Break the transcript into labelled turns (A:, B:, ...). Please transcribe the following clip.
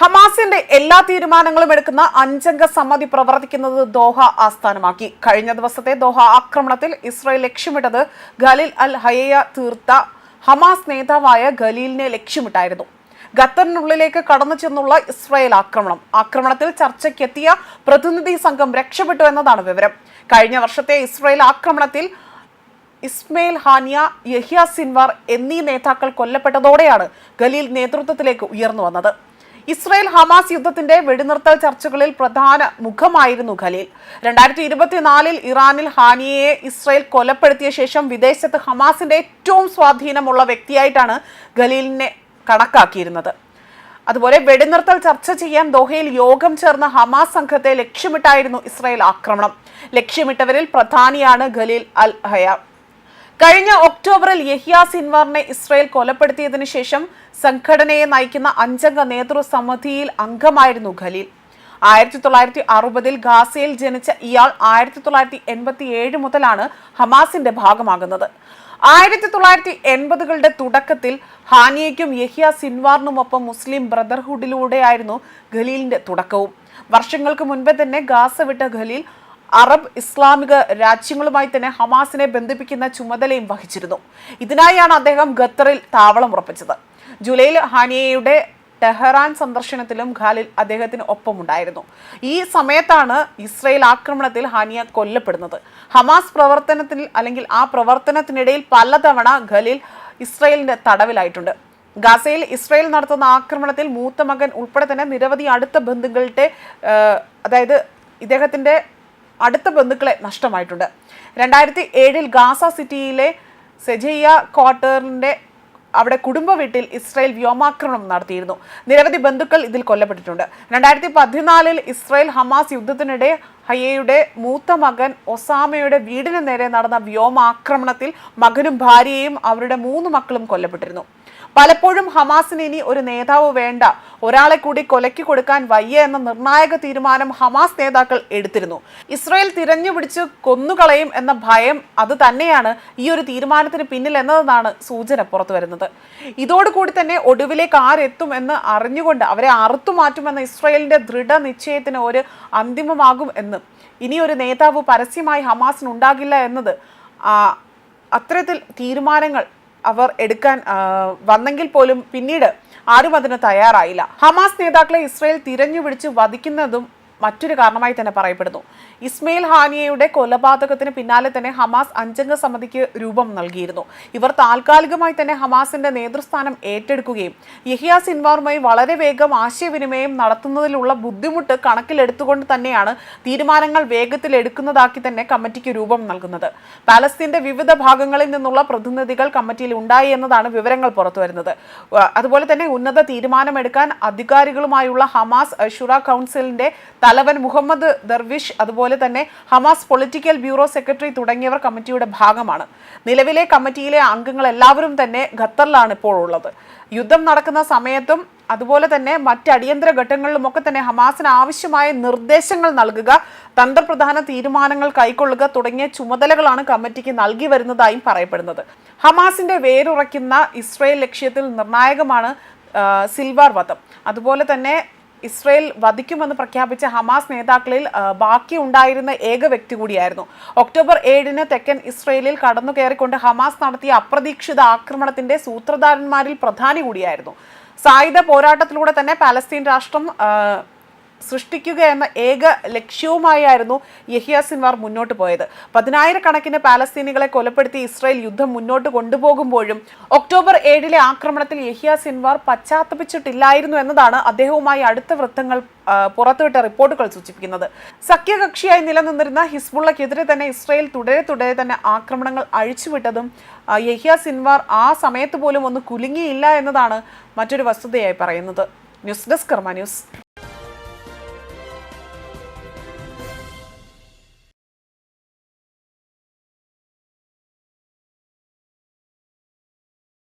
A: ഹമാസിന്റെ എല്ലാ തീരുമാനങ്ങളും എടുക്കുന്ന അഞ്ചംഗ സമിതി പ്രവർത്തിക്കുന്നത് ദോഹ ആസ്ഥാനമാക്കി. കഴിഞ്ഞ ദിവസത്തെ ദോഹ ആക്രമണത്തിൽ ഇസ്രായേൽ ലക്ഷ്യമിട്ടത് ഖലീൽ അൽ ഹയയ തീർത്ത ഹമാസ് നേതാവായ ഖലീലിനെ ലക്ഷ്യമിട്ടായിരുന്നു. ഖത്തറിനുള്ളിലേക്ക് കടന്നു ചെന്നുള്ള ഇസ്രായേൽ ആക്രമണം. ആക്രമണത്തിൽ ചർച്ചയ്ക്കെത്തിയ പ്രതിനിധി സംഘം രക്ഷപ്പെട്ടു എന്നതാണ് വിവരം. കഴിഞ്ഞ വർഷത്തെ ഇസ്രായേൽ ആക്രമണത്തിൽ ഇസ്മയിൽ ഹാനിയ യഹിയ സിൻവാർ എന്നീ നേതാക്കൾ കൊല്ലപ്പെട്ടതോടെയാണ് ഖലീൽ നേതൃത്വത്തിലേക്ക് ഉയർന്നു വന്നത്. ഇസ്രായേൽ ഹമാസ് യുദ്ധത്തിന്റെ വെടിനിർത്തൽ ചർച്ചകളിൽ പ്രധാന മുഖമായിരുന്നു ഖലീൽ. രണ്ടായിരത്തി ഇരുപത്തിനാലിൽ ഇറാനിൽ ഹാനിയയെ ഇസ്രായേൽ കൊലപ്പെടുത്തിയ ശേഷം വിദേശത്ത് ഹമാസിന്റെ ഏറ്റവും സ്വാധീനമുള്ള വ്യക്തിയായിട്ടാണ് ഖലീലിനെ കണക്കാക്കിയിരുന്നത്. അതുപോലെ വെടിനിർത്തൽ ചർച്ച ചെയ്യാൻ ദോഹയിൽ യോഗം ചേർന്ന ഹമാസ് സംഘത്തെ ലക്ഷ്യമിട്ടായിരുന്നു ഇസ്രായേൽ ആക്രമണം. ലക്ഷ്യമിട്ടവരിൽ പ്രധാനിയാണ് ഖലീൽ അൽ ഹയ. കഴിഞ്ഞ ഒക്ടോബറിൽ യഹിയ സിൻവാറിനെ ഇസ്രയേൽ കൊലപ്പെടുത്തിയതിനു ശേഷം സംഘടനയെ നയിക്കുന്ന അഞ്ചംഗ നേതൃസമിതിയിൽ അംഗമായിരുന്നു ഖലീൽ. ആയിരത്തി തൊള്ളായിരത്തി അറുപതിൽ ഗാസയിൽ ജനിച്ച ഇയാൾ ആയിരത്തി തൊള്ളായിരത്തി എൺപത്തി ഏഴ് മുതലാണ് ഹമാസിന്റെ ഭാഗമാകുന്നത്. ആയിരത്തി തൊള്ളായിരത്തി എൺപതുകളുടെ തുടക്കത്തിൽ ഹാനിയയ്ക്കും യഹിയ സിൻവാറിനുമൊപ്പം മുസ്ലിം ബ്രദർഹുഡിലൂടെയായിരുന്നു ഖലീലിന്റെ തുടക്കവും. വർഷങ്ങൾക്ക് മുൻപേ തന്നെ ഗാസ വിട്ട ഖലീൽ അറബ് ഇസ്ലാമിക രാജ്യങ്ങളുമായി തന്നെ ഹമാസിനെ ബന്ധിപ്പിക്കുന്ന ചുമതലയും വഹിച്ചിരുന്നു. ഇതിനായാണ് അദ്ദേഹം ഖത്തറിൽ താവളം ഉറപ്പിച്ചത്. ജൂലൈയിൽ ഹാനിയയുടെ ടെഹറാൻ സന്ദർശനത്തിലും ഖാലിൽ അദ്ദേഹത്തിന് ഒപ്പമുണ്ടായിരുന്നു. ഈ സമയത്താണ് ഇസ്രയേൽ ആക്രമണത്തിൽ ഹാനിയ കൊല്ലപ്പെടുന്നത്. ഹമാസ് പ്രവർത്തനത്തിൽ അല്ലെങ്കിൽ ആ പ്രവർത്തനത്തിനിടയിൽ പലതവണ ഖലീൽ ഇസ്രയേലിന്റെ തടവിലായിട്ടുണ്ട്. ഗാസയിൽ ഇസ്രയേൽ നടത്തുന്ന ആക്രമണത്തിൽ മൂത്ത മകൻ ഉൾപ്പെടെ തന്നെ നിരവധി അടുത്ത ബന്ധുക്കളുടെ അതായത് ഇദ്ദേഹത്തിന്റെ അടുത്ത ബന്ധുക്കളെ നഷ്ടമായിട്ടുണ്ട്. രണ്ടായിരത്തി ഏഴിൽ ഗാസ സിറ്റിയിലെ സെജയ്യ ക്വാർട്ടറിന്റെ അവിടെ കുടുംബ വീട്ടിൽ ഇസ്രായേൽ വ്യോമാക്രമണം നടത്തിയിരുന്നു. നിരവധി ബന്ധുക്കൾ ഇതിൽ കൊല്ലപ്പെട്ടിട്ടുണ്ട്. രണ്ടായിരത്തി പതിനാലിൽ ഇസ്രായേൽ ഹമാസ് യുദ്ധത്തിനിടെ ഹയ്യയുടെ മൂത്ത മകൻ ഒസാമയുടെ വീടിന് നേരെ നടന്ന വ്യോമാക്രമണത്തിൽ മകനും ഭാര്യയും അവരുടെ മൂന്ന് മക്കളും കൊല്ലപ്പെട്ടിരുന്നു. പലപ്പോഴും ഹമാസിന് ഇനി ഒരു നേതാവ് വേണ്ട. ഒരാളെ കൂടി കൊലയ്ക്ക് കൊടുക്കാൻ വയ്യ എന്ന നിർണായക തീരുമാനം ഹമാസ് നേതാക്കൾ എടുത്തിരുന്നു. ഇസ്രായേൽ തിരഞ്ഞുപിടിച്ച് കൊന്നുകളയും എന്ന ഭയം അത് തന്നെയാണ് ഈ ഒരു തീരുമാനത്തിന് പിന്നിൽ എന്നതെന്നാണ് സൂചന പുറത്തു വരുന്നത്. ഇതോടുകൂടി തന്നെ ഒടുവിലേക്ക് ആരെത്തും എന്ന് അറിഞ്ഞുകൊണ്ട് അവരെ അറുത്തു മാറ്റുമെന്ന ഇസ്രായേലിന്റെ ദൃഢനിശ്ചയത്തിന് ഒരു അന്തിമമാകും എന്ന്. ഇനി ഒരു നേതാവ് പരസ്യമായി ഹമാസിന് ഉണ്ടാകില്ല എന്നത് അത്തരത്തിൽ തീരുമാനങ്ങൾ അവർ എടുക്കാൻ വന്നെങ്കിൽ പോലും പിന്നീട് ആരും അതിന് തയ്യാറായില്ല. ഹമാസ് നേതാക്കളെ ഇസ്രയേൽ തിരഞ്ഞുപിടിച്ച് വധിക്കുന്നതും മറ്റൊരു കാരണമായി തന്നെ പറയപ്പെടുന്നു. ഇസ്മയിൽ ഹാനിയയുടെ കൊലപാതകത്തിന് പിന്നാലെ തന്നെ ഹമാസ് അഞ്ചംഗ സമിതിക്ക് രൂപം നൽകിയിരുന്നു. ഇവർ താൽക്കാലികമായി തന്നെ ഹമാസിന്റെ നേതൃസ്ഥാനം ഏറ്റെടുക്കുകയും യഹിയ സിൻവാറുമായി വളരെ വേഗം ആശയവിനിമയം നടത്തുന്നതിലുള്ള ബുദ്ധിമുട്ട് കണക്കിലെടുത്തുകൊണ്ട് തന്നെയാണ് തീരുമാനങ്ങൾ വേഗത്തിൽ എടുക്കുന്നതാക്കി തന്നെ കമ്മിറ്റിക്ക് രൂപം നൽകുന്നത്. പാലസ്തീന്റെ വിവിധ ഭാഗങ്ങളിൽ നിന്നുള്ള പ്രതിനിധികൾ കമ്മിറ്റിയിൽ ഉണ്ടായി എന്നതാണ് വിവരങ്ങൾ പുറത്തുവരുന്നത്. അതുപോലെ തന്നെ ഉന്നത തീരുമാനമെടുക്കാൻ അധികാരികളുമായുള്ള ഹമാസ് ഷുറ കൗൺസിലിന്റെ തലവൻ മുഹമ്മദ് ദർവിഷ് അതുപോലെ തന്നെ ഹമാസ് പൊളിറ്റിക്കൽ ബ്യൂറോ സെക്രട്ടറി തുടങ്ങിയവർ കമ്മിറ്റിയുടെ ഭാഗമാണ്. നിലവിലെ കമ്മിറ്റിയിലെ അംഗങ്ങൾ എല്ലാവരും തന്നെ ഖത്തറിലാണ് ഇപ്പോൾ ഉള്ളത്. യുദ്ധം നടക്കുന്ന സമയത്തും അതുപോലെ തന്നെ മറ്റ് അടിയന്തര ഘട്ടങ്ങളിലുമൊക്കെ തന്നെ ഹമാസിന് ആവശ്യമായ നിർദ്ദേശങ്ങൾ നൽകുക തന്ത്രപ്രധാന തീരുമാനങ്ങൾ കൈക്കൊള്ളുക തുടങ്ങിയ ചുമതലകളാണ് കമ്മിറ്റിക്ക് നൽകി വരുന്നതായും പറയപ്പെടുന്നത്. ഹമാസിന്റെ വേരുറയ്ക്കുന്ന ഇസ്രയേൽ ലക്ഷ്യത്തിൽ നിർണായകമാണ് സിൽവാർ വധം. അതുപോലെ തന്നെ ഇസ്രയേൽ വധിക്കുമെന്ന് പ്രഖ്യാപിച്ച ഹമാസ് നേതാക്കളിൽ ബാക്കി ഉണ്ടായിരുന്ന ഏക വ്യക്തി കൂടിയായിരുന്നു. ഒക്ടോബർ ഏഴിന് തെക്കൻ ഇസ്രയേലിൽ കടന്നു കയറിക്കൊണ്ട് ഹമാസ് നടത്തിയ അപ്രതീക്ഷിത ആക്രമണത്തിന്റെ സൂത്രധാരന്മാരിൽ പ്രധാനി കൂടിയായിരുന്നു. സായുധ പോരാട്ടത്തിലൂടെ തന്നെ പാലസ്തീൻ രാഷ്ട്രം സൃഷ്ടിക്കുക എന്ന ഏക ലക്ഷ്യവുമായിരുന്നു യഹിയ സിൻവാർ മുന്നോട്ട് പോയത്. പതിനായിരക്കണക്കിന് പാലസ്തീനികളെ കൊലപ്പെടുത്തി ഇസ്രായേൽ യുദ്ധം മുന്നോട്ട് കൊണ്ടുപോകുമ്പോഴും ഒക്ടോബർ ഏഴിലെ ആക്രമണത്തിൽ യഹിയ സിൻവാർ പശ്ചാത്തപിച്ചിട്ടില്ലായിരുന്നു എന്നതാണ് അദ്ദേഹവുമായി അടുത്ത വൃത്തങ്ങൾ പുറത്തുവിട്ട റിപ്പോർട്ടുകൾ സൂചിപ്പിക്കുന്നത്. സഖ്യകക്ഷിയായി നിലനിന്നിരുന്ന ഹിസ്ബുള്ളക്കെതിരെ തന്നെ ഇസ്രായേൽ തുടരെ തുടരെ തന്നെ ആക്രമണങ്ങൾ അഴിച്ചുവിട്ടതും യഹിയ സിൻവാർ ആ സമയത്ത് പോലും ഒന്ന് കുലുങ്ങിയില്ല എന്നതാണ് മറ്റൊരു വസ്തുതയായി പറയുന്നത്. News desk Karma news.